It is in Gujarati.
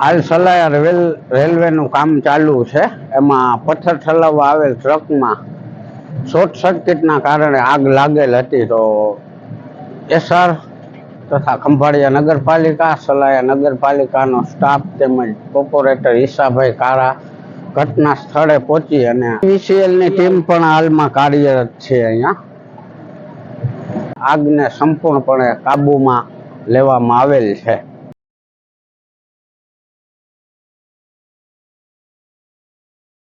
હાલ સલાયા રેલ, રેલવેનું કામ ચાલુ છે. એમાં પથ્થર ઠલાવવા આવેલ ટ્રકમાં શોર્ટ સર્કિટના કારણે આગ લાગેલ હતી તો એસઆર તથા ખંભાળિયા નગરપાલિકા, સલાયા નગરપાલિકાનો સ્ટાફ તેમજ કોર્પોરેટર ઈશાભાઈ કારા ઘટના સ્થળે પહોંચી અને ની ટીમ પણ હાલમાં કાર્યરત છે અહીંયા. આગને સંપૂર્ણપણે કાબૂમાં લેવામાં આવેલ છે.